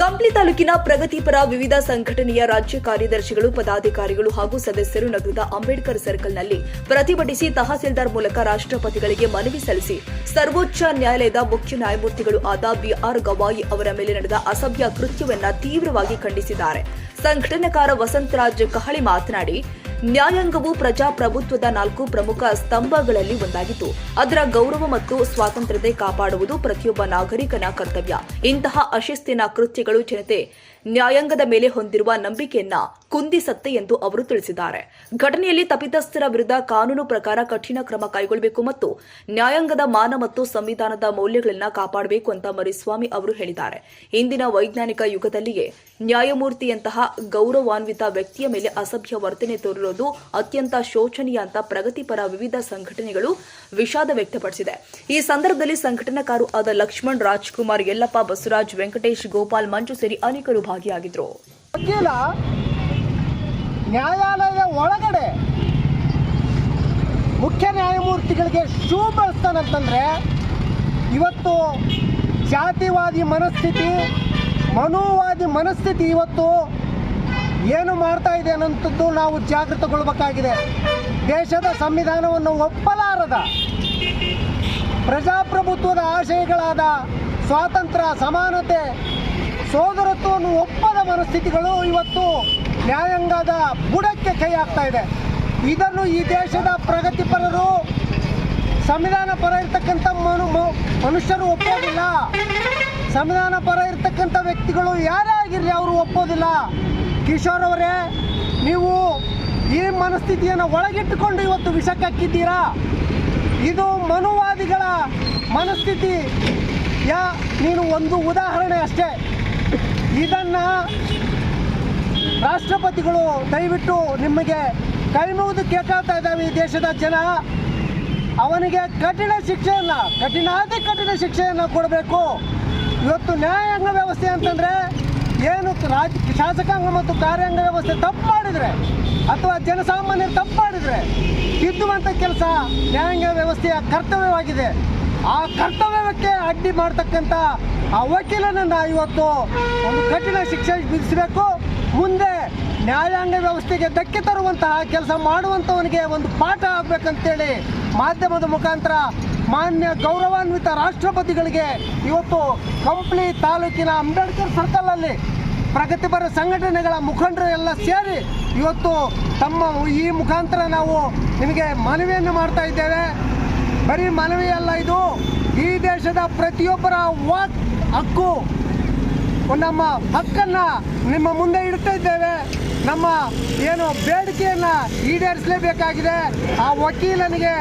ಕಂಪ್ಲಿ ತಾಲೂಕಿನ ಪ್ರಗತಿಪರ ವಿವಿಧ ಸಂಘಟನೆಯ ರಾಜ್ಯ ಕಾರ್ಯದರ್ಶಿಗಳು, ಪದಾಧಿಕಾರಿಗಳು ಹಾಗೂ ಸದಸ್ಯರು ನಗರದ ಅಂಬೇಡ್ಕರ್ ಸರ್ಕಲ್ನಲ್ಲಿ ಪ್ರತಿಭಟಿಸಿ ತಹಸೀಲ್ದಾರ್ ಮೂಲಕ ರಾಷ್ಟ್ರಪತಿಗಳಿಗೆ ಮನವಿ ಸಲ್ಲಿಸಿ ಸರ್ವೋಚ್ಚ ನ್ಯಾಯಾಲಯದ ಮುಖ್ಯ ನ್ಯಾಯಮೂರ್ತಿಗಳು ಆದ ಬಿಆರ್ ಗವಾಯಿ ಅವರ ಮೇಲೆ ನಡೆದ ಅಸಭ್ಯ ಕೃತ್ಯವನ್ನು ತೀವ್ರವಾಗಿ ಖಂಡಿಸಿದ್ದಾರೆ. ಸಂಘಟನೆಕಾರ ವಸಂತರಾಜ್ ಕಹಳಿ ಮಾತನಾಡಿ, ನ್ಯಾಯಾಂಗವು ಪ್ರಜಾಪ್ರಭುತ್ವದ ನಾಲ್ಕು ಪ್ರಮುಖ ಸ್ತಂಭಗಳಲ್ಲಿ ಒಂದಾಗಿತ್ತು. ಅದರ ಗೌರವ ಮತ್ತು ಸ್ವಾತಂತ್ರ್ಯತೆ ಕಾಪಾಡುವುದು ಪ್ರತಿಯೊಬ್ಬ ನಾಗರಿಕನ ಕರ್ತವ್ಯ. ಇಂತಹ ಅಶಿಸ್ತಿನ ಕೃತ್ಯಗಳು ಜನತೆ ನ್ಯಾಯಾಂಗದ ಮೇಲೆ ಹೊಂದಿರುವ ನಂಬಿಕೆಯನ್ನ ಕುಂದಿಸತ್ತೆ ಎಂದು ಅವರು ತಿಳಿಸಿದ್ದಾರೆ. ಘಟನೆಯಲ್ಲಿ ತಪ್ಪಿತಸ್ಥರ ವಿರುದ್ಧ ಕಾನೂನು ಪ್ರಕಾರ ಕಠಿಣ ಕ್ರಮ ಕೈಗೊಳ್ಳಬೇಕು ಮತ್ತು ನ್ಯಾಯಾಂಗದ ಮಾನ ಮತ್ತು ಸಂವಿಧಾನದ ಮೌಲ್ಯಗಳನ್ನ ಕಾಪಾಡಬೇಕು ಅಂತ ಮರಿಸ್ವಾಮಿ ಅವರು ಹೇಳಿದ್ದಾರೆ. ಇಂದಿನ ವೈಜ್ಞಾನಿಕ ಯುಗದಲ್ಲಿಯೇ ನ್ಯಾಯಮೂರ್ತಿಯಂತಹ ಗೌರವಾನ್ವಿತ ವ್ಯಕ್ತಿಯ ಮೇಲೆ ಅಸಭ್ಯ ವರ್ತನೆ ತೋರಿರುವುದು ಅತ್ಯಂತ ಶೋಚನೀಯ ಅಂತ ಪ್ರಗತಿಪರ ವಿವಿಧ ಸಂಘಟನೆಗಳು ವಿಷಾದ ವ್ಯಕ್ತಪಡಿಸಿದೆ. ಈ ಸಂದರ್ಭದಲ್ಲಿ ಸಂಘಟನಾಕಾರು ಆದ ಲಕ್ಷ್ಮಣ್, ರಾಜ್ಕುಮಾರ್, ಯಲ್ಲಪ್ಪ ಬಸವರಾಜ್, ವೆಂಕಟೇಶ್, ಗೋಪಾಲ್ ಮಂಜು ಸೇರಿ ಅನೇಕರು ಭಾಗಿಯಾಗಿದ್ದರು ವಕೀಲ ನ್ಯಾಯಾಲಯದ ಒಳಗಡೆ ಮುಖ್ಯ ನ್ಯಾಯಮೂರ್ತಿಗಳಿಗೆ ಶೂ ಬಳಸ್ತಾನಂತಂದ್ರೆ ಇವತ್ತು ಜಾತಿವಾದಿ ಮನಸ್ಥಿತಿ, ಮನೋವಾದಿ ಮನಸ್ಥಿತಿ ಇವತ್ತು ಏನು ಮಾಡ್ತಾ ಇದೆ ಅನ್ನೋಂಥದ್ದು ನಾವು ಜಾಗೃತಗೊಳ್ಬೇಕಾಗಿದೆ. ದೇಶದ ಸಂವಿಧಾನವನ್ನು ಒಪ್ಪಲಾರದ ಪ್ರಜಾಪ್ರಭುತ್ವದ ಆಶಯಗಳಾದ ಸ್ವಾತಂತ್ರ್ಯ, ಸಮಾನತೆ, ಸೋದರತ್ವವನ್ನು ಒಪ್ಪದ ಮನಸ್ಥಿತಿಗಳು ಇವತ್ತು ನ್ಯಾಯಾಂಗದ ಬುಡಕ್ಕೆ ಕೈ ಹಾಕ್ತಾ ಇದೆ. ಇದನ್ನು ಈ ದೇಶದ ಪ್ರಗತಿಪರರು ಸಂವಿಧಾನ ಪರ ಇರ್ತಕ್ಕಂಥ ಮನು ಮನುಷ್ಯರು ಒಪ್ಪೋದಿಲ್ಲ. ಸಂವಿಧಾನ ಪರ ಇರ್ತಕ್ಕಂಥ ವ್ಯಕ್ತಿಗಳು ಯಾರೇ ಆಗಿರಲಿ ಅವರು ಒಪ್ಪೋದಿಲ್ಲ. ಕಿಶೋರ್ ಅವರೇ, ನೀವು ಈ ಮನಸ್ಥಿತಿಯನ್ನು ಒಳಗಿಟ್ಟುಕೊಂಡು ಇವತ್ತು ವಿಷಕ್ಕಾಕಿದ್ದೀರಾ ಇದು ಮನುವಾದಿಗಳ ಮನಸ್ಥಿತಿ. ಯಾ, ನೀನು ಒಂದು ಉದಾಹರಣೆ ಅಷ್ಟೇ. ಇದನ್ನು ರಾಷ್ಟ್ರಪತಿಗಳು ದಯವಿಟ್ಟು ನಿಮಗೆ ಕೈ ಮುಗಿದು ಕೇಳ್ತಾ ಇದ್ದಾವೆ ಈ ದೇಶದ ಜನ. ಅವನಿಗೆ ಕಠಿಣ ಶಿಕ್ಷೆಯನ್ನು ಕಠಿಣಾತಿ ಕಠಿಣ ಶಿಕ್ಷೆಯನ್ನು ಕೊಡಬೇಕು. ಇವತ್ತು ನ್ಯಾಯಾಂಗ ವ್ಯವಸ್ಥೆ ಅಂತಂದರೆ ಏನು ರಾಜ, ಶಾಸಕಾಂಗ ಮತ್ತು ಕಾರ್ಯಾಂಗ ವ್ಯವಸ್ಥೆ ತಪ್ಪು ಮಾಡಿದರೆ ಅಥವಾ ಜನಸಾಮಾನ್ಯರು ತಪ್ಪು ಮಾಡಿದರೆ ತಿದ್ದುವಂಥ ಕೆಲಸ ನ್ಯಾಯಾಂಗ ವ್ಯವಸ್ಥೆಯ ಕರ್ತವ್ಯವಾಗಿದೆ. ಆ ಕರ್ತವ್ಯಕ್ಕೆ ಅಡ್ಡಿ ಮಾಡ್ತಕ್ಕಂಥ ಆ ವಕೀಲನನ್ನು ಇವತ್ತು ಒಂದು ಕಠಿಣ ಶಿಕ್ಷೆ ವಿಧಿಸಬೇಕು. ಮುಂದೆ ನ್ಯಾಯಾಂಗ ವ್ಯವಸ್ಥೆಗೆ ಧಕ್ಕೆ ತರುವಂತಹ ಕೆಲಸ ಮಾಡುವಂಥವನಿಗೆ ಒಂದು ಪಾಠ ಆಗ್ಬೇಕಂತೇಳಿ ಮಾಧ್ಯಮದ ಮುಖಾಂತರ ಮಾನ್ಯ ಗೌರವಾನ್ವಿತ ರಾಷ್ಟ್ರಪತಿಗಳಿಗೆ ಇವತ್ತು ಕಂಪ್ಲಿ ತಾಲೂಕಿನ ಅಂಬೇಡ್ಕರ್ ಸರ್ಕಲಲ್ಲಿ ಪ್ರಗತಿಪರ ಸಂಘಟನೆಗಳ ಮುಖಂಡರು ಎಲ್ಲ ಸೇರಿ ಇವತ್ತು ತಮ್ಮ ಈ ಮುಖಾಂತರ ನಾವು ನಿಮಗೆ ಮನವಿಯನ್ನು ಮಾಡ್ತಾ ಇದ್ದೇವೆ. ಬರೀ ಮನವಿಯಲ್ಲ ಇದು ಈ ದೇಶದ ಪ್ರತಿಯೊಬ್ಬರ ವಾಕ್, ಹಕ್ಕು ನಮ್ಮ ಹಕ್ಕನ್ನು ನಿಮ್ಮ ಮುಂದೆ ಇಡ್ತಾ ಇದ್ದೇವೆ. ನಮ್ಮ ಏನು ಬೇಡಿಕೆಯನ್ನು ಈಡೇರಿಸಲೇಬೇಕಾಗಿದೆ. ಆ ವಕೀಲನಿಗೆ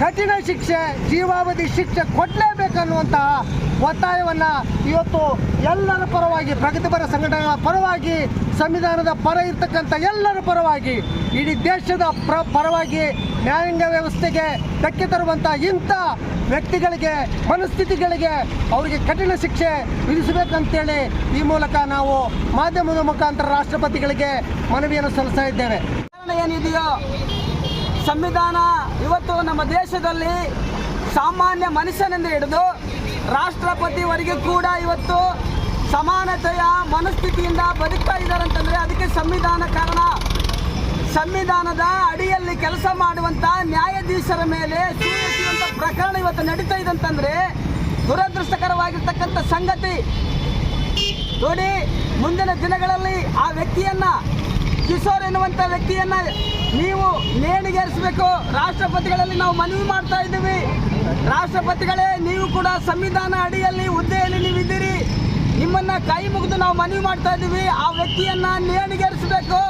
ಕಠಿಣ ಶಿಕ್ಷೆ, ಜೀವಾವಧಿ ಶಿಕ್ಷೆ ಕೊಡಲೇಬೇಕನ್ನುವಂತಹ ಒತ್ತಾಯವನ್ನು ಇವತ್ತು ಎಲ್ಲರ ಪರವಾಗಿ, ಪ್ರಗತಿಪರ ಸಂಘಟನೆಗಳ ಪರವಾಗಿ, ಸಂವಿಧಾನದ ಪರ ಇರ್ತಕ್ಕಂಥ ಎಲ್ಲರ ಪರವಾಗಿ, ಇಡೀ ದೇಶದ ಪ್ರ, ಪರವಾಗಿ ನ್ಯಾಯಾಂಗ ವ್ಯವಸ್ಥೆಗೆ ಧಕ್ಕೆ ತರುವಂಥ ಇಂಥ ವ್ಯಕ್ತಿಗಳಿಗೆ, ಮನಸ್ಥಿತಿಗಳಿಗೆ ಅವರಿಗೆ ಕಠಿಣ ಶಿಕ್ಷೆ ವಿಧಿಸಬೇಕಂತೇಳಿ ಈ ಮೂಲಕ ನಾವು ಮಾಧ್ಯಮದ ಮುಖಾಂತರ ರಾಷ್ಟ್ರಪತಿಗಳಿಗೆ ಮನವಿಯನ್ನು ಸಲ್ಲಿಸ್ತಾ ಇದ್ದೇವೆ ಏನಿದೆಯೋ, ಸಂವಿಧಾನ ಇವತ್ತು ನಮ್ಮ ದೇಶದಲ್ಲಿ ಸಾಮಾನ್ಯ ಮನುಷ್ಯನಿಂದ ಹಿಡಿದು ರಾಷ್ಟ್ರಪತಿವರೆಗೆ ಕೂಡ ಇವತ್ತು ಸಮಾನತೆಯ ಮನಸ್ಥಿತಿಯಿಂದ ಬದುಕ್ತಾ ಇದ್ದಾರೆ ಅಂತಂದರೆ ಅದಕ್ಕೆ ಸಂವಿಧಾನ ಕಾರಣ. ಸಂವಿಧಾನದ ಅಡಿಯಲ್ಲಿ ಕೆಲಸ ಮಾಡುವಂತ ನ್ಯಾಯಾಧೀಶರ ಮೇಲೆ ಪ್ರಕರಣ ಇವತ್ತು ನಡೀತಾ ಇದೆ ಅಂತಂದ್ರೆ ದುರದೃಷ್ಟಕರವಾಗಿರ್ತಕ್ಕಂಥ ಸಂಗತಿ. ನೋಡಿ, ಮುಂದಿನ ದಿನಗಳಲ್ಲಿ ಆ ವ್ಯಕ್ತಿಯನ್ನ, ಕಿಶೋರ್ ಎನ್ನುವಂತ ವ್ಯಕ್ತಿಯನ್ನ ನೀವು ನೇಣಿಗೇರಿಸಬೇಕು. ರಾಷ್ಟ್ರಪತಿಗಳಲ್ಲಿ ನಾವು ಮನವಿ ಮಾಡ್ತಾ ಇದ್ದೀವಿ. ರಾಷ್ಟ್ರಪತಿಗಳೇ, ನೀವು ಕೂಡ ಸಂವಿಧಾನ ಅಡಿಯಲ್ಲಿ ಹುದ್ದೆಯಲ್ಲಿ ನೀವಿದ್ದೀರಿ. ನಿಮ್ಮನ್ನ ಕೈ ಮುಗಿದು ನಾವು ಮನವಿ ಮಾಡ್ತಾ ಇದ್ದೀವಿ. ಆ ವ್ಯಕ್ತಿಯನ್ನ ನೇಣಿಗೇರಿಸಬೇಕು.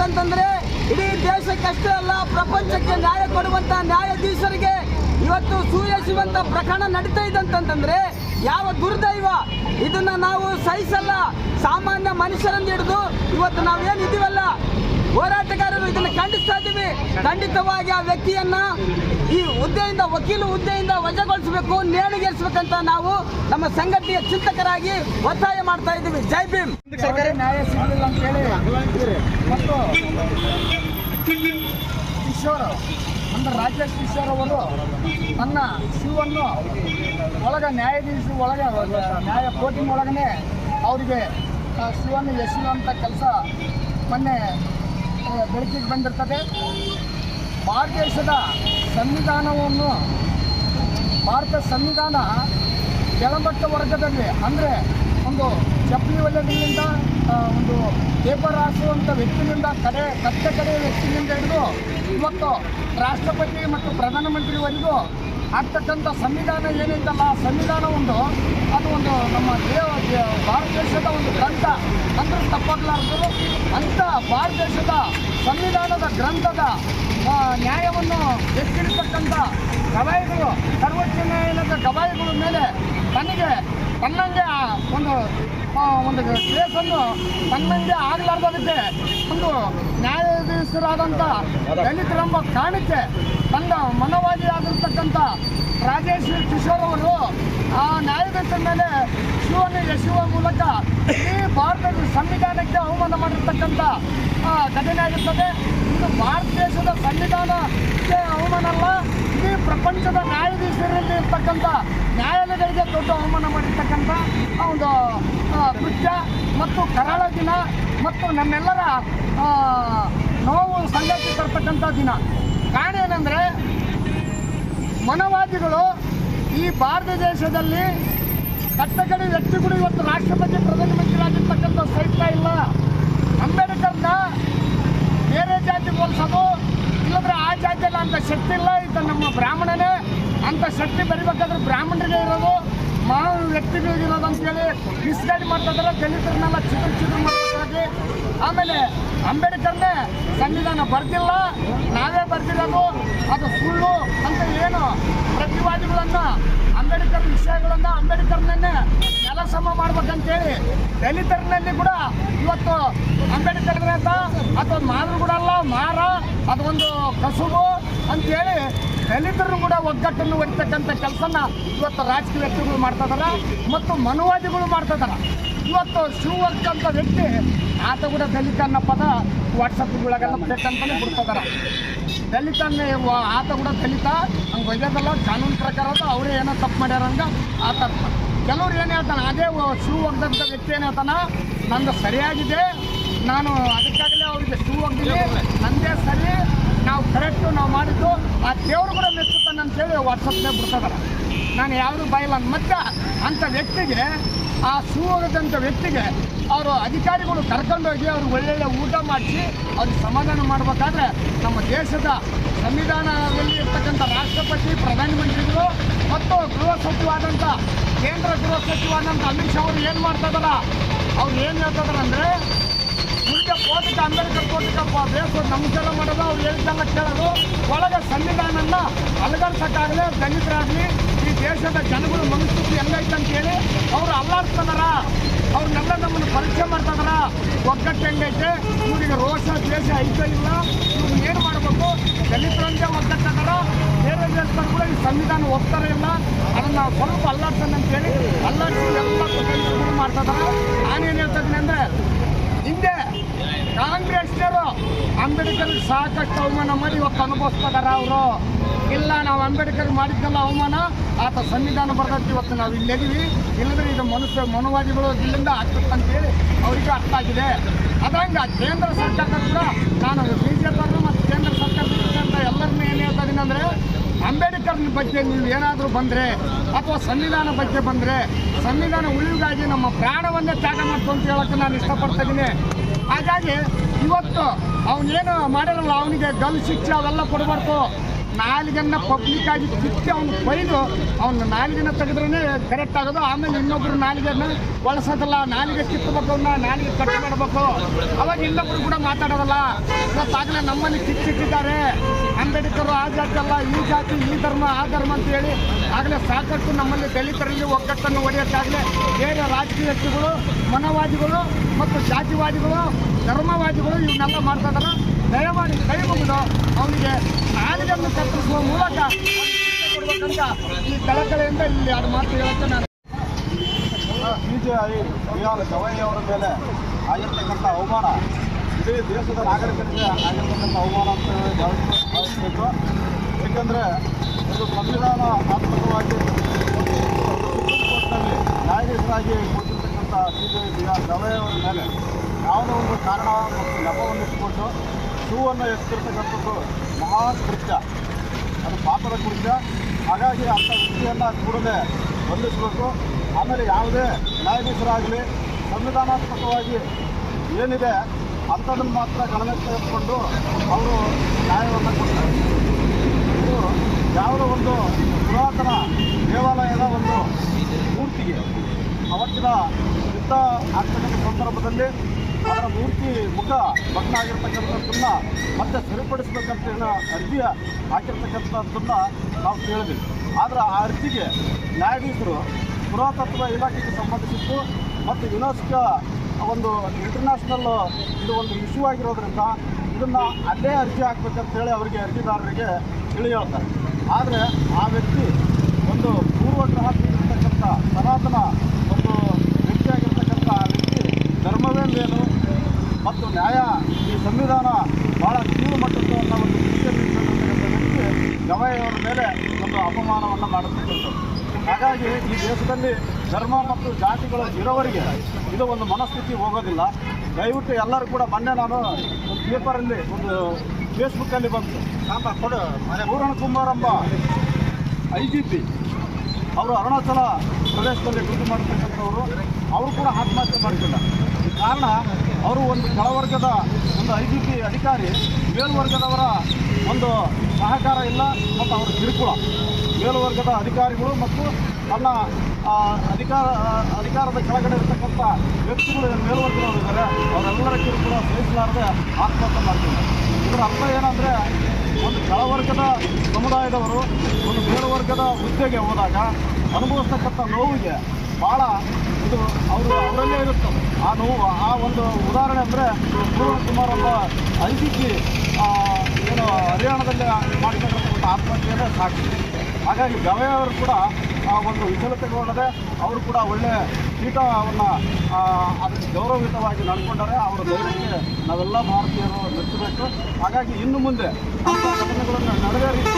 ನ್ಯಾಯಮೂರ್ತಿಗಳಂತಂದ್ರೆ ಇಡೀ ದೇಶಕ್ಕಷ್ಟೇ ಅಲ್ಲ, ಪ್ರಪಂಚಕ್ಕೆ ನ್ಯಾಯ ಕೊಡುವಂತ ನ್ಯಾಯಾಧೀಶರಿಗೆ ಇವತ್ತು ಸೂರ್ಯ ಶಿವಂತ ಪ್ರಕರಣ ನಡೀತಾ ಇದೆ ಅಂತಂತಂದ್ರೆ ಯಾವ ದುರ್ದೈವ ಇದನ್ನ ನಾವು ಸಹಿಸಲ್ಲ. ಸಾಮಾನ್ಯ ಮನುಷ್ಯರನ್ನು ಹಿಡಿದು ಇವತ್ತು ನಾವೇನಿದ್ದೀವಲ್ಲ ಹೋರಾಟಗಾರರು ಇದನ್ನು ಖಂಡಿಸ್ತಾ ಇದ್ದೀವಿ. ಖಂಡಿತವಾಗಿ ಆ ವ್ಯಕ್ತಿಯನ್ನ ಈ ಹುದ್ದೆಯಿಂದ, ವಕೀಲ ಹುದ್ದೆಯಿಂದ ವಜಾಗೊಳಿಸಬೇಕು, ನೇಣಿಗೇರಿಸಬೇಕಂತ ನಾವು ನಮ್ಮ ಸಂಘಟನೆಯ ಚಿಂತಕರಾಗಿ ಒತ್ತಾಯ ಮಾಡ್ತಾ ಇದ್ದೀವಿ. ಜೈ ಭೀಮ್. ನ್ಯಾಯ ಸಿಗಲಿಲ್ಲ ಅಂತೇಳಿ ಮತ್ತು ಕಿಶೋರ್ ಅಂದ್ರೆ ರಾಜೇಶ್ ಕಿಶೋರ್ ಅವರು ತನ್ನ ಶಿವನ್ನು ಒಳಗ ನ್ಯಾಯಾಧೀಶ ಒಳಗೆ, ನ್ಯಾಯ ಕೋರ್ಟಿನ ಒಳಗನೆ ಅವರಿಗೆ ಶಿವನ್ನು ಎಸೆಯುವಂಥ ಕೆಲಸ ಮೊನ್ನೆ ಬೆಳಕಿಗೆ ಬಂದಿರ್ತದೆ. ಭಾರತ ದೇಶದ ಸಂವಿಧಾನವನ್ನು, ಭಾರತ ಸಂವಿಧಾನ ಕೆಳಮಟ್ಟ ವರ್ಗದಲ್ಲಿ ಅಂದರೆ ಒಂದು ಚಪ್ಪಲಿ ವಲಯದಿಂದ ಒಂದು ಪೇಪರ್ ಹಾಸುವಂಥ ವ್ಯಕ್ತಿನಿಂದ ಕಡೆ ಕಟ್ಟ ಕಡೆಯ ವ್ಯಕ್ತಿನಿಂದ ಹಿಡಿದು ಇವತ್ತು ರಾಷ್ಟ್ರಪತಿ ಮತ್ತು ಪ್ರಧಾನಮಂತ್ರಿವರೆಗೂ ಆಗ್ತಕ್ಕಂಥ ಸಂವಿಧಾನ ಏನಿದ್ದಲ್ಲ ಆ ಸಂವಿಧಾನ ಒಂದು, ಅದು ಒಂದು ನಮ್ಮ ದೇವ, ಭಾರತ ದೇಶದ ಒಂದು ಗ್ರಂಥ. ಅಂದ್ರೆ ತಪ್ಪಾಗಲಾರ್ದು ಅಂಥ ಭಾರತ ದೇಶದ ಸಂವಿಧಾನದ ಗ್ರಂಥದ ನ್ಯಾಯವನ್ನು ಎತ್ತಿರ್ತಕ್ಕಂಥ ಗವಾಯಿಗಳು, ಸರ್ವೋಚ್ಚ ನ್ಯಾಯಾಲಯದ ಗವಾಯಿಗಳ ಮೇಲೆ ತನಗೆ ತನ್ನಂಗೆ ಒಂದು ಒಂದು ಕೇಸನ್ನು ತನ್ನಂಗೆ ಆಗಲಾರ್ದದಕ್ಕೆ ಒಂದು ನ್ಯಾಯಾಧೀಶರಾದಂಥ ದಲಿತರೆಂಬ ಕಾರಣಕ್ಕೆ ತನ್ನ ಮನವಾಗಿ ಆಗಿರ್ತಕ್ಕಂಥ ರಾಜೇಶ್ ಕಿಶೋರ್ ಅವರು ಆ ನ್ಯಾಯಾಧೀಶರ ಮೇಲೆ ಶಿವನ್ನು ಎಸೆಯುವ ಮೂಲಕ ಇಡೀ ಭಾರತದ ಸಂವಿಧಾನಕ್ಕೆ ಅವಮಾನ ಮಾಡಿರ್ತಕ್ಕಂಥ ಘಟನೆ ಆಗಿರ್ತದೆ. ಇದು ಭಾರತ ದೇಶದ ಸಂವಿಧಾನಕ್ಕೆ ಅವಮಾನ ಅಲ್ಲ. ಇಡೀ ಪ್ರಪಂಚದ ನ್ಯಾಯಾಧೀಶರಲ್ಲಿ ಇರ್ತಕ್ಕಂಥ ನ್ಯಾಯಾಲಯಗಳಿಗೆ ದೊಡ್ಡ ಅವಮಾನ ಮಾಡಿರ್ತಕ್ಕಂಥ ಒಂದು ಕೃತ್ಯ ಮತ್ತು ಕರಾಳ ದಿನ ಮತ್ತು ನಮ್ಮೆಲ್ಲರ ನೋವು ಸಂಗತಿ ತರ್ತಕ್ಕಂಥ ದಿನ. ಕಾರಣ ಏನಂದರೆ, ಮನವಾದಿಗಳು ಈ ಭಾರತ ದೇಶದಲ್ಲಿ ಕಟ್ಟಕಡೆ ವ್ಯಕ್ತಿಗಳು ಇವತ್ತು ರಾಷ್ಟ್ರಪತಿ ಪ್ರಧಾನಮಂತ್ರಿ ಆಗಿರ್ತಕ್ಕಂಥ ಸಹಿತ ಇಲ್ಲ. ಅಂಬೇಡ್ಕರ್ನ ಬೇರೆ ಜಾತಿ ಹೋಲಿಸೋದು ಆ ಅಂತ ಶಕ್ತಿ ಇಲ್ಲ. ಈತ ನಮ್ಮ ಬ್ರಾಹ್ಮಣನೇ ಅಂತ ಶಕ್ತಿ ಬರಿಬೇಕಾದ್ರೆ ಬ್ರಾಹ್ಮಣರಿಗೆ ಇರೋದು ಮಾನವ ವ್ಯಕ್ತಿಗಳಿಗೆ ಇರೋದು ಅಂತೇಳಿ ಮಿಸ್ಗೈಡ್ ಮಾಡ್ತಿದ್ದಾರೆ ದಲಿತರನ್ನೆಲ್ಲ ಚಿತ್ರ ಚಿತ್ರ ಮಾಡ್ತಾರೆ ಆಮೇಲೆ ಅಂಬೇಡ್ಕರ್ನೇ ಸಂವಿಧಾನ ಬರ್ದಿಲ್ಲ, ನಾವೇ ಬರ್ದಿರೋದು, ಅದು ಸುಳ್ಳು ಅಂತ ಏನು ಪ್ರತಿವಾದಿಗಳನ್ನ, ಅಂಬೇಡ್ಕರ್ ವಿಷಯಗಳನ್ನ ಅಂಬೇಡ್ಕರ್ನನ್ನೇ ನೆಲಸಮ ಮಾಡ್ಬೇಕಂತೇಳಿ ದಲಿತರಿನಲ್ಲಿ ಕೂಡ ಅಂಬೇಡ್ಕರ್ ಅಂತ? ಅಥವಾ ಮಾರು ಕೂಡ ಅಲ್ಲ, ಮಾರ ಅದೊಂದು ಕಸುಬು ಅಂತೇಳಿ ದಲಿತರು ಕೂಡ ಒಗ್ಗಟ್ಟನ್ನು ಹೊಡಿತಕ್ಕಂಥ ಕೆಲಸನ ಇವತ್ತು ರಾಜಕೀಯ ವ್ಯಕ್ತಿಗಳು ಮಾಡ್ತಾ ಇದಾರ ಮತ್ತು ಮನುವಾದಿಗಳು ಮಾಡ್ತಾ ಇದಾರ. ಇವತ್ತು ಶೂ ಅಂತ ವ್ಯಕ್ತಿ ಆತ ಕೂಡ ದಲಿತ ಅನ್ನೋ ಪದ ವಾಟ್ಸಪ್ಗಳಾಗೆಲ್ಲ ಬೇಕಂತಲೇ ಬಿಡ್ತಿದಾರ ದಲಿತ ಅನ್ನೋ ವ- ಆತ ಕೂಡ ದಲಿತ, ಹಂಗೆ ಒಯ್ಯೋದಲ್ಲ, ಕಾನೂನು ಪ್ರಕಾರ ಅವರೇ ಏನೋ ತಪ್ಪು ಮಾಡ್ಯಾರ ಹಂಗ ಆತ ಕೆಲವ್ರು ಏನು ಹೇಳ್ತಾನೆ ಅದೇ ವ- ಶೂ ಒಗ್ದಂಥ ವ್ಯಕ್ತಿ ಏನು ಹೇಳ್ತಾನ, ನಂದು ಸರಿಯಾಗಿದೆ ನಾನು ಅದಕ್ಕಾಗಲೇ ಅವರಿಗೆ ಶೂ ಹೋಗಿದ್ದೀನಿ ನಂದೇ ಸರಿ. ನಾವು ಕರೆಕ್ಟು ನಾವು ಮಾಡಿದ್ದು. ಆ ದೇವರು ಕೂಡ ಮೆಚ್ಚುತ್ತಾನೆ ಅಂತೇಳಿ ವಾಟ್ಸಪ್ನೇ ಬಿಡ್ತಾರೆ ನಾನು ಯಾರು ಬಾಯಿಲ್ಲ ಮತ್ತೆ ಅಂಥ ವ್ಯಕ್ತಿಗೆ, ಆ ಶೂ ಹೋಗದಂಥ ವ್ಯಕ್ತಿಗೆ ಅವರು ಅಧಿಕಾರಿಗಳು ಕರ್ಕೊಂಡೋಗಿ ಅವ್ರಿಗೆ ಒಳ್ಳೊಳ್ಳೆ ಊಟ ಮಾಡಿಸಿ ಅವ್ರಿಗೆ ಸಮಾಧಾನ ಮಾಡಬೇಕಾದ್ರೆ ನಮ್ಮ ದೇಶದ ಸಂವಿಧಾನದಲ್ಲಿ ಇರ್ತಕ್ಕಂಥ ರಾಷ್ಟ್ರಪತಿ ಪ್ರಧಾನಮಂತ್ರಿಗಳು ಮತ್ತು ಗೃಹ ಸಚಿವಾದಂಥ ಕೇಂದ್ರ ಗೃಹ ಸಚಿವಾದಂಥ ಅಮಿತ್ ಶಾ ಅವರು ಏನು ಮಾಡ್ತಾ ಇದ್ದಾರೆ ಅವ್ರು ಏನು ಹೇಳ್ತಾ ಇದಾರೆ ಅಂದರೆ ಮುಂದೆ ಕೋಟಕ್ಕೆ ಅಂಬೇಡ್ಕರ್ ಕೋಟಕ್ಕೆ ಬೇಸು ನಮಗೆಲ್ಲ ಮಾಡೋದು, ಅವ್ರು ಹೇಳ್ತಾನ ಕೇಳೋದು. ಒಳಗೆ ಸಂವಿಧಾನನ ಅಲಗರ್ಸಕ್ಕಾಗಲಿ ದಲಿತರಾಗಲಿ, ಈ ದೇಶದ ಜನಗಳ ಮನಸ್ಥಿತಿ ಹೆಂಗೈತೆ ಅಂತೇಳಿ ಅವ್ರು ಅಲ್ಲಾಡ್ತಾರ ಅವ್ರನ್ನೆಲ್ಲ ನಮ್ಮನ್ನು ಪರೀಕ್ಷೆ ಮಾಡ್ತದಾರ. ಒಗ್ಗಟ್ಟು ಹೆಂಗೈತೆ? ಇವ್ರಿಗೆ ರೋಷ, ದ್ವೇಷ ಐತೆ ಇಲ್ಲ? ಇವ್ರು ಏನು ಮಾಡಬೇಕು? ದಲಿತರಂತೆ ಒಗ್ಗಟ್ಟದಾರ. ಬೇರೆ ದೇಶದಲ್ಲಿ ಕೂಡ ಈ ಸಂವಿಧಾನ ಒಪ್ತಾರೆ ಇಲ್ಲ. ಅದನ್ನು ಸ್ವಲ್ಪ ಅಲ್ಲಾಡ್ತಾನೆ ಅಂತೇಳಿ ಅಲ್ಲಾಡಿಸಿ ಎಲ್ಲ ಮಾಡ್ತದಾರ. ನಾನೇನು ಹೇಳ್ತಾ ಇದ್ದೀನಿ ಅಂದರೆ ಹಿಂದೆ ಕಾಂಗ್ರೆಸ್ನವರು ಅಂಬೇಡ್ಕರ್ ಸಾಕಷ್ಟು ಅವಮಾನ ಮಾಡಿ ಇವತ್ತು ಅನುಭವಿಸ್ತಾರ ಅವರು. ಇಲ್ಲ, ನಾವು ಅಂಬೇಡ್ಕರ್ ಮಾಡಿದ್ದಲ್ಲ ಅವಮಾನ. ಆತ ಸಂವಿಧಾನ ಬರ್ತೈತಿ ಇವತ್ತು ನಾವು ಇಲ್ಲಿದ್ದೀವಿ ಇಲ್ಲದ್ರೆ ಇದು ಮನುಷ್ಯ ಮನುವಾದಿಗಳು ಇಲ್ಲಿಂದ ಅಂತೇಳಿ ಅವರಿಗೆ ಅರ್ಥ ಆಗಿದೆ. ಅದಂಗೆ ಕೇಂದ್ರ ಸರ್ಕಾರ ಕೂಡ ನಾನು ಬಿ ಜೆ ಪಿ ಮತ್ತು ಕೇಂದ್ರ ಸರ್ಕಾರದಿಂದ ಎಲ್ಲರನ್ನೂ ಏನು ಹೇಳ್ತಾ ಇದ್ದೀನಿ ಅಂದರೆ ಅಂಬೇಡ್ಕರ್ ಬಗ್ಗೆ ನೀವು ಏನಾದರೂ ಬಂದರೆ ಅಥವಾ ಸಂವಿಧಾನ ಬಗ್ಗೆ ಬಂದರೆ, ಸಂವಿಧಾನ ಉಳಿವಿಗಾಗಿ ನಮ್ಮ ಪ್ರಾಣವನ್ನೇ ತ್ಯಾಗ ಮಾಡ್ತು ಅಂತ ಹೇಳೋಕ್ಕೆ ನಾನು ಇಷ್ಟಪಡ್ತಾ ಇದ್ದೀನಿ ಹಾಗಾಗಿ ಇವತ್ತು ಅವನೇನು ಮಾಡಿರಲ್ಲ ಅವನಿಗೆ ಗಲ್ ಶಿಕ್ಷೆ ಅವೆಲ್ಲ ಕೊಡಬಾರ್ದು. ನಾಲಿಗೆನ್ನ ಪಬ್ಲಿಕ್ ಆಗಿ ಕಿತ್ತಿ ಅವ್ನು ಕೊಯ್ದು ಅವ್ನ ನಾಲಿಗೆನ ತೆಗೆದ್ರೇ ಕರೆಕ್ಟ್ ಆಗೋದು. ಆಮೇಲೆ ಇನ್ನೊಬ್ರು ನಾಲಿಗೆನ ಬಳಸೋದಲ್ಲ. ನಾಲಿಗೆ ಕಿತ್ತಬೇಕು ಅವನ್ನ ನಾಲಿಗೆ ಕಟ್ ಮಾಡಬೇಕು. ಅವಾಗ ಇನ್ನೊಬ್ರು ಕೂಡ ಮಾತಾಡೋದಲ್ಲ. ಇವತ್ತಾಗಲೇ ನಮ್ಮಲ್ಲಿ ಕಿಚ್ಚಿಟ್ಟಿದ್ದಾರೆ ಅಂಬೇಡ್ಕರ್ ಆ ಜಾತಿ ಅಲ್ಲ, ಈ ಜಾತಿ, ಈ ಧರ್ಮ, ಆ ಧರ್ಮ ಅಂತ ಹೇಳಿ ಆಗಲೇ ಸಾಕಷ್ಟು ನಮ್ಮಲ್ಲಿ ದಲಿತರಲ್ಲಿ ಒಗ್ಗಟ್ಟನ್ನು ಒಡೆಯೋಕ್ಕಾಗಲೇ ಬೇರೆ ರಾಜಕೀಯ ವ್ಯಕ್ತಿಗಳು ಮನವಾದಿಗಳು ಮತ್ತು ಜಾತಿವಾದಿಗಳು, ಧರ್ಮವಾದಿಗಳು ಇವನ್ನೆಲ್ಲ ಮಾಡ್ತಾ ಇದಾರೆ. ದಯಮಾಡಿ ಕೈ ಮುಗಿದು ಅವನಿಗೆ ನಾಲಿಗೆಯನ್ನು ಕತ್ತರಿಸುವ ಮೂಲಕ ಈ ಕಳಕಳೆಯಿಂದ ಇಲ್ಲಿ ಎರಡು ಮಾತು ಹೇಳುತ್ತೆ ನಾನು. ಬಿಜೆಪಿ ಬಿಆರ್ ಗವಾಯಿ ಅವರ ಮೇಲೆ ಆಗಿರ್ತಕ್ಕಂಥ ಅವಮಾನ. ಇಡೀ ದೇಶದ ನಾಗರಿಕರಿಗೆ ಆಗಿರ್ತಕ್ಕಂಥ ಅವಮಾನ ಅಂತ ಭಾವಿಸಬೇಕು ಏಕೆಂದರೆ ಒಂದು ಸಂವಿಧಾನಾತ್ಮಕವಾಗಿ ಕೋರ್ಟ್ನಲ್ಲಿ ನ್ಯಾಯಾಧೀಶರಾಗಿ ಕೂತಿರ್ತಕ್ಕಂಥ ಬಿಜೆಪಿ ಬಿ ಅವರ ಮೇಲೆ ಯಾವುದೋ ಒಂದು ಕಾರಣ ಮತ್ತು ನೆಪವನ್ನು ಇಟ್ಕೊಂಡು ಶೂವನ್ನು ಎತ್ತಿರ್ತಕ್ಕಂಥದ್ದು ಮಹಾನ್ ಕೃತ್ಯ ಅದು ಪಾಪದ ಕೃತ್ಯ. ಹಾಗಾಗಿ ಅಂಥ ವ್ಯಕ್ತಿಯನ್ನು ಕೂಡಲೇ ಬಂಧಿಸಬೇಕು. ಆಮೇಲೆ ಯಾವುದೇ ನ್ಯಾಯಾಧೀಶರಾಗಲಿ, ಸಂವಿಧಾನಾತ್ಮಕವಾಗಿ ಏನಿದೆ ಅಂಥದನ್ನು ಮಾತ್ರ ಗಣನೆಗೆ ತೆಗೆದುಕೊಂಡು ಅವರು ನ್ಯಾಯವನ್ನು ಕೊಡ್ತಾರೆ. ಇದು ಯಾವುದೋ ಒಂದು ಪುರಾತನ ದೇವಾಲಯದ ಒಂದು ಮೂರ್ತಿಗೆ ಅವತ್ತಿನ ಯುದ್ಧ ಆಗ್ತಕ್ಕಂಥ ಸಂದರ್ಭದಲ್ಲಿ ಅದರ ಮೂರ್ತಿ ಮುಖ ಭಗ್ನ ಆಗಿರ್ತಕ್ಕಂಥದ್ದನ್ನ ಮತ್ತೆ ಸರಿಪಡಿಸ್ಬೇಕಂತ ಅರ್ಜಿಯ ಅರ್ಜಿ ಹಾಕಿರ್ತಕ್ಕಂಥದ್ದನ್ನ ನಾವು ಕೇಳಿದ್ವಿ ಆದರೆ ಆ ಅರ್ಜಿಗೆ ನ್ಯಾಯಾಧೀಶರು ಪುರಾತತ್ವ ಇಲಾಖೆಗೆ ಸಂಬಂಧಿಸಿದ್ದು ಮತ್ತು ಯುನೆಸ್ಕೋ ಒಂದು ಇಂಟರ್ನ್ಯಾಷನಲ್ ಇದು ಒಂದು ಇಶ್ಯೂ ಆಗಿರೋದ್ರಿಂದ ಇದನ್ನು ಅಲ್ಲೇ ಅರ್ಜಿ ಹಾಕ್ಬೇಕಂತೇಳಿ ಅವರಿಗೆ ಅರ್ಜಿದಾರರಿಗೆ ತಿಳಿ ಹೇಳ್ತಾರೆ ಆದರೆ ಆ ವ್ಯಕ್ತಿ ಒಂದು ಪೂರ್ವಗ್ರಹ ಇರ್ತಕ್ಕಂಥ ಸನಾತನ ಒಂದು ವ್ಯಕ್ತಿಯಾಗಿರ್ತಕ್ಕಂಥ ಆ ವ್ಯಕ್ತಿ ಧರ್ಮವೇ ಮೇಲು ಮತ್ತು ನ್ಯಾಯ ಈ ಸಂವಿಧಾನ ಭಾಳ ಕೀಳು ಮಟ್ಟದ್ದು ಅನ್ನೋ ಒಂದು ದೃಷ್ಟಿಯಲ್ಲಿ ವ್ಯಕ್ತಿ ಗವಾಯಿಯವರ ಮೇಲೆ ಒಂದು ಅಪಮಾನವನ್ನು ಮಾಡತಕ್ಕಂಥದ್ದು ಹಾಗಾಗಿ ಈ ದೇಶದಲ್ಲಿ ಧರ್ಮ ಮತ್ತು ಜಾತಿಗಳು ಇರೋವರಿಗೆ ಇದು ಒಂದು ಮನಸ್ಥಿತಿ ಹೋಗೋದಿಲ್ಲ. ದಯವಿಟ್ಟು ಎಲ್ಲರೂ ಕೂಡ ಮೊನ್ನೆ ನಾನು ಒಂದು ಪೇಪರಲ್ಲಿ ಒಂದು ಫೇಸ್ಬುಕ್ಕಲ್ಲಿ ಬಂತು ಕೊಡು. ಪೂರಣ ಕುಮಾರ್ ಎಂಬ ಐ ಜಿ ಪಿ ಅವರು ಅರುಣಾಚಲ ಪ್ರದೇಶದಲ್ಲಿ ಡ್ಯೂಟಿ ಮಾಡ್ತಕ್ಕಂಥವರು, ಅವರು ಕೂಡ ಆತ್ಮಹತ್ಯೆ ಮಾಡ್ತಿಲ್ಲ. ಕಾರಣ ಅವರು ಒಂದು ಕೆಳವರ್ಗದ ಒಂದು ಐ ಜಿ ಪಿ ಅಧಿಕಾರಿ, ಮೇಲ್ವರ್ಗದವರ ಒಂದು ಸಹಕಾರ ಇಲ್ಲ, ಮತ್ತು ಅವರು ಕಿರುಕುಳ. ಮೇಲ್ವರ್ಗದ ಅಧಿಕಾರಿಗಳು ಮತ್ತು ತನ್ನ ಅಧಿಕಾರ ಅಧಿಕಾರದ ಕೆಳಗಡೆ ಇರತಕ್ಕಂಥ ವ್ಯಕ್ತಿಗಳು ಮೇಲ್ವರ್ಗದವರು ಇದ್ದಾರೆ. ಅವರೆಲ್ಲರ ಕಿರುಕುಳ ಸಹಿಸಲಾರದೆ ಆತ್ಮಹತ್ಯೆ ಮಾಡ್ತಿದ್ದಾರೆ. ಇದರ ಅರ್ಥ ಏನಂದರೆ, ಒಂದು ಕೆಳವರ್ಗದ ಸಮುದಾಯದವರು, ಒಂದು ಮೇಲ್ವರ್ಗದ ಹುದ್ದೆಗೆ ಹೋದಾಗ ಅನುಭವಿಸ್ತಕ್ಕಂಥ ನೋವಿಗೆ ಭಾಳ ಇದು ಅವರು ಅವರಲ್ಲೇ ಇರುತ್ತೆ ಆ ನೋವು, ಆ ಒಂದು ಉದಾಹರಣೆ ಅಂದರೆ ಪೂರ್ಣ ಕುಮಾರ್ ಎಂಬ ಸಿ ಏನು ಹರಿಯಾಣದಲ್ಲಿ ಮಾಡಿಕೊಂಡಿರ್ತಕ್ಕಂಥ ಆತ್ಮಹತ್ಯೆಯೇ ಸಾಕ್ಷಿ ಹಾಗಾಗಿ ಗವಯವರು ಕೂಡ ಆ ಒಂದು ವಿಫಲತೆಗೊಳ್ಳದೆ ಅವರು ಕೂಡ ಒಳ್ಳೆಯ ಪೀಠವನ್ನು ಅದಕ್ಕೆ ಗೌರವಯುತವಾಗಿ ನಡ್ಕೊಂಡರೆ ಅವರ ಧೈರ್ಯಕ್ಕೆ ನಾವೆಲ್ಲ ಭಾರತೀಯರು ಮೆಚ್ಚಬೇಕು. ಹಾಗಾಗಿ ಇನ್ನು ಮುಂದೆ ಘಟನೆಗಳನ್ನು ನಡೆದೇ ರೀತಿ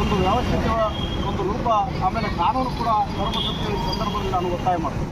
ಒಂದು ವ್ಯವಸ್ಥಿತ ಒಂದು ರೂಪ, ಆಮೇಲೆ ಕಾನೂನು ಕೂಡ ತರಬೇಕಂತ ಈ ಸಂದರ್ಭದಲ್ಲಿ ನಾನು ಒತ್ತಾಯ ಮಾಡ್ತೀನಿ.